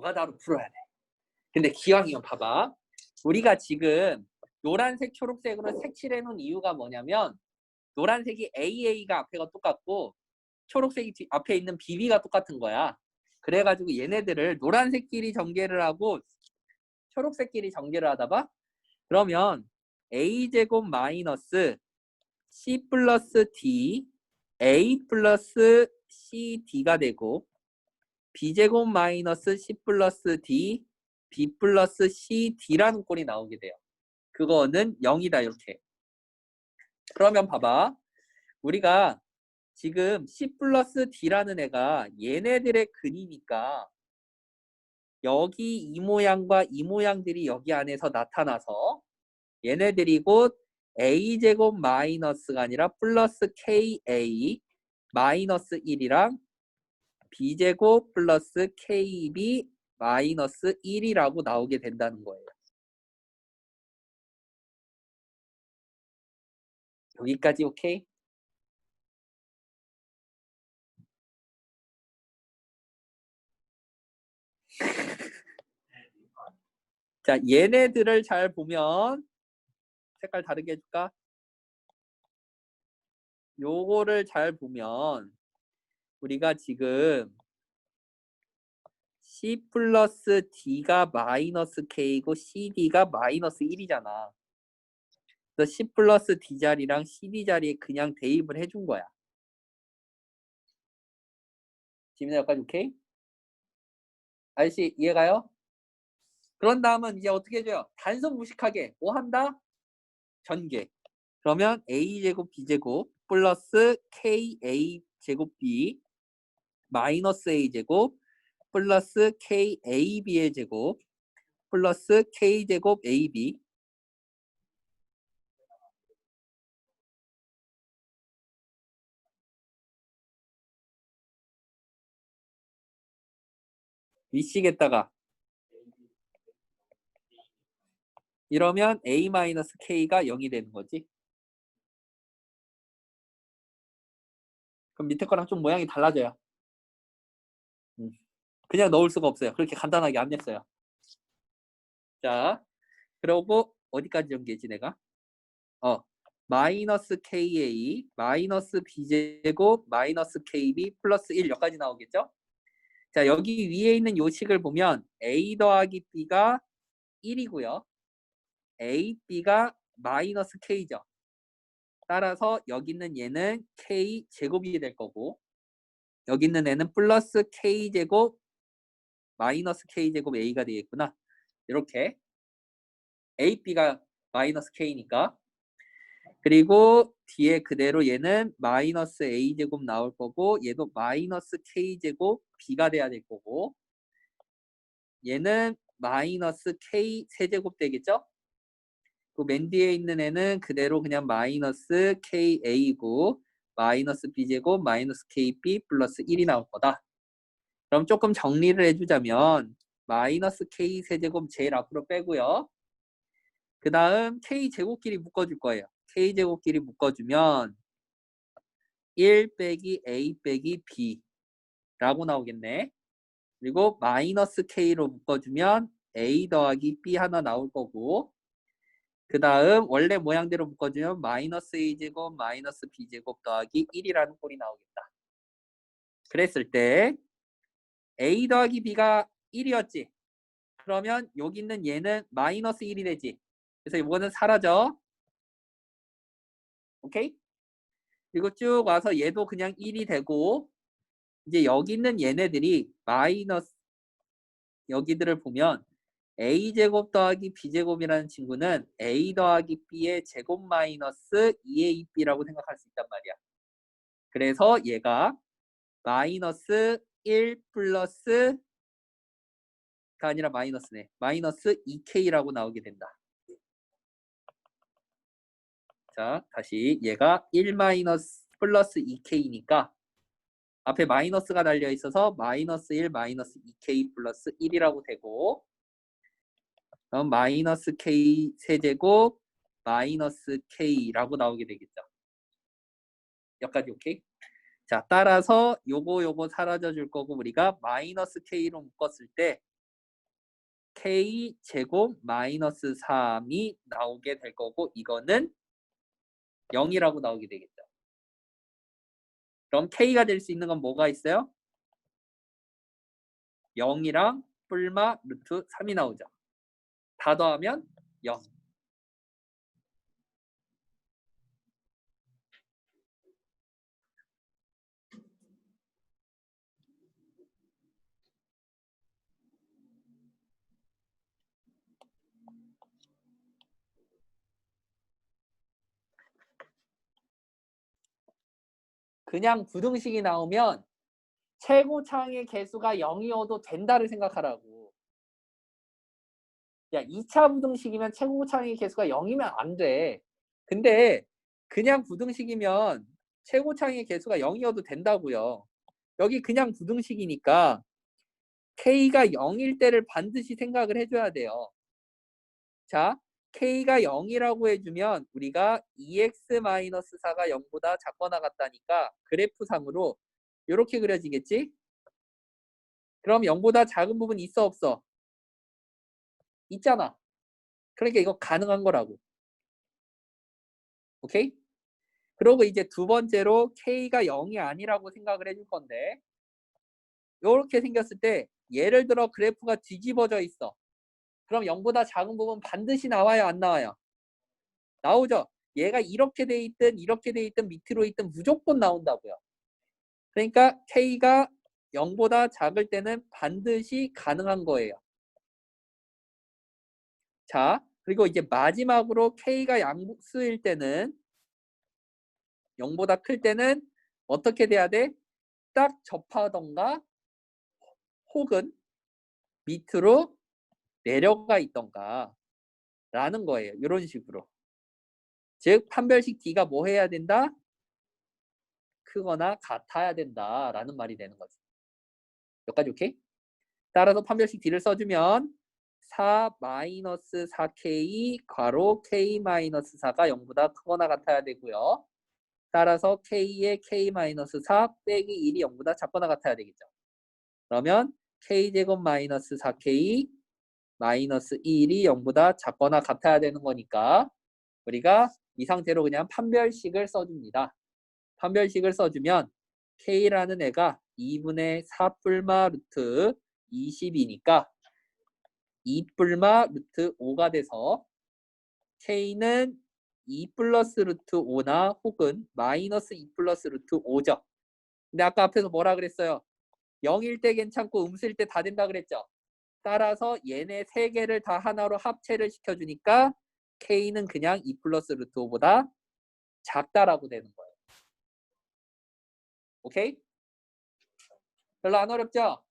노가다로 풀어야 돼. 근데 기왕이면 봐봐. 우리가 지금 노란색, 초록색으로 색칠해 놓은 이유가 뭐냐면 노란색이 AA가 앞에가 똑같고 초록색이 뒤- 앞에 있는 BB가 똑같은 거야. 그래가지고 얘네들을 노란색끼리 전개를 하고 초록색끼리 전개를 하다 봐. 그러면 a제곱 마이너스 c 플러스 d a 플러스 cd가 되고 b제곱 마이너스 c 플러스 d b 플러스 cd라는 꼴이 나오게 돼요. 그거는 0이다 이렇게. 그러면 봐봐. 우리가 지금 c 플러스 d라는 애가 얘네들의 근이니까 여기 이 모양과 이 모양들이 여기 안에서 나타나서 얘네들이 곧 a제곱 마이너스가 아니라 플러스 ka 마이너스 1이랑 b제곱 플러스 kb 마이너스 1이라고 나오게 된다는 거예요. 여기까지 오케이? 자, 얘네들을 잘 보면 색깔 다르게 해줄까? 요거를 잘 보면 우리가 지금 C 플러스 D가 마이너스 K고 CD가 마이너스 1이잖아. 그래서 C 플러스 D 자리랑 CD 자리에 그냥 대입을 해준 거야. 지민아 여기까지 오케이? 아저씨 이해가요? 그런 다음은 이제 어떻게 해줘요? 단순 무식하게 뭐 한다? 전개. 그러면 a제곱 b제곱 플러스 ka 제곱 b 마이너스 a제곱 플러스 kab의 제곱 플러스 k제곱 ab 위식에다가 이러면 a-k가 0이 되는 거지. 그럼 밑에 거랑 좀 모양이 달라져요. 음, 그냥 넣을 수가 없어요. 그렇게 간단하게 안 냈어요. 자, 그러고 어디까지 연계지 내가? 어, 마이너스 ka 마이너스 b제곱 마이너스 kb 플러스 1 여기까지 나오겠죠? 자, 여기 위에 있는 요식을 보면 a 더하기 b가 1이고요. a, b가 마이너스 k죠. 따라서 여기 있는 얘는 k 제곱이 될 거고 여기 있는 애는 플러스 k 제곱 마이너스 k 제곱 a가 되겠구나. 이렇게 a, b가 마이너스 k니까 그리고 뒤에 그대로 얘는 마이너스 a 제곱 나올 거고 얘도 마이너스 k 제곱 b가 돼야 될 거고 얘는 마이너스 k 세제곱 되겠죠? 그맨 뒤에 있는 애는 그대로 그냥 마이너스 KA고 마이너스 B제곱 마이너스 KB 플러스 1이 나올 거다. 그럼 조금 정리를 해주자면 마이너스 K 세제곱 제일 앞으로 빼고요. 그 다음 K제곱끼리 묶어줄 거예요. K제곱끼리 묶어주면 1 빼기 A 빼기 B 라고 나오겠네. 그리고 마이너스 K로 묶어주면 A 더하기 B 하나 나올 거고 그 다음 원래 모양대로 묶어주면 마이너스 a제곱 마이너스 b제곱 더하기 1이라는 꼴이 나오겠다. 그랬을 때 a 더하기 b가 1이었지. 그러면 여기 있는 얘는 마이너스 1이 되지. 그래서 이거는 사라져. 오케이? 그리고 쭉 와서 얘도 그냥 1이 되고 이제 여기 있는 얘네들이 마이너스 여기들을 보면 a제곱 더하기 b제곱이라는 친구는 a 더하기 b의 제곱 마이너스 2ab라고 생각할 수 있단 말이야. 그래서 얘가 마이너스 1 플러스 가 아니라 마이너스네. 마이너스 2k라고 나오게 된다. 자, 다시 얘가 1 마이너스 플러스 2k니까 앞에 마이너스가 달려 있어서 마이너스 1 마이너스 2k 플러스 1이라고 되고 그럼 마이너스 k 세제곱 마이너스 k라고 나오게 되겠죠. 여기까지 오케이? 자 따라서 요거 요거 사라져 줄 거고 우리가 마이너스 k로 묶었을 때 k 제곱 마이너스 3이 나오게 될 거고 이거는 0이라고 나오게 되겠죠. 그럼 k가 될 수 있는 건 뭐가 있어요? 0이랑 뿔마 루트 3이 나오죠. 다 더하면 0. 그냥 부등식이 나오면 최고차항의 개수가 0이어도 된다를 생각하라고. 야, 2차 부등식이면 최고차항의 개수가 0이면 안 돼. 근데 그냥 부등식이면 최고차항의 개수가 0이어도 된다고요. 여기 그냥 부등식이니까 k가 0일 때를 반드시 생각을 해줘야 돼요. 자, k가 0이라고 해주면 우리가 2x-4가 0보다 작거나 같다니까 그래프상으로 이렇게 그려지겠지? 그럼 0보다 작은 부분 있어 없어? 있잖아. 그러니까 이거 가능한 거라고. 오케이? 그리고 이제 두 번째로 k가 0이 아니라고 생각을 해줄 건데 이렇게 생겼을 때 예를 들어 그래프가 뒤집어져 있어. 그럼 0보다 작은 부분 반드시 나와요 안 나와요? 나오죠. 얘가 이렇게 돼 있든 이렇게 돼 있든 밑으로 있든 무조건 나온다고요. 그러니까 k가 0보다 작을 때는 반드시 가능한 거예요. 자, 그리고 이제 마지막으로 k가 양수일 때는 0보다 클 때는 어떻게 돼야 돼? 딱 접하던가 혹은 밑으로 내려가 있던가 라는 거예요. 이런 식으로. 즉 판별식 D가 뭐 해야 된다? 크거나 같아야 된다 라는 말이 되는 거죠. 여기까지 오케이? 따라서 판별식 D를 써주면 4 마이너스 4K 괄호 K 마이너스 4가 0보다 크거나 같아야 되고요. 따라서 K의 K 마이너스 4 빼기 1이 0보다 작거나 같아야 되겠죠. 그러면 K제곱 마이너스 4K 마이너스 1이 0보다 작거나 같아야 되는 거니까 우리가 이 상태로 그냥 판별식을 써줍니다. 판별식을 써주면 K라는 애가 2분의 4 뿔마 루트 20이니까 2 뿔마 루트 5가 돼서 K는 2 플러스 루트 5나 혹은 마이너스 2 플러스 루트 5죠. 근데 아까 앞에서 뭐라 그랬어요? 0일 때 괜찮고 음수일 때 다 된다 그랬죠. 따라서 얘네 세 개를 다 하나로 합체를 시켜주니까 K는 그냥 2 플러스 루트 5보다 작다라고 되는 거예요. 오케이? 별로 안 어렵죠?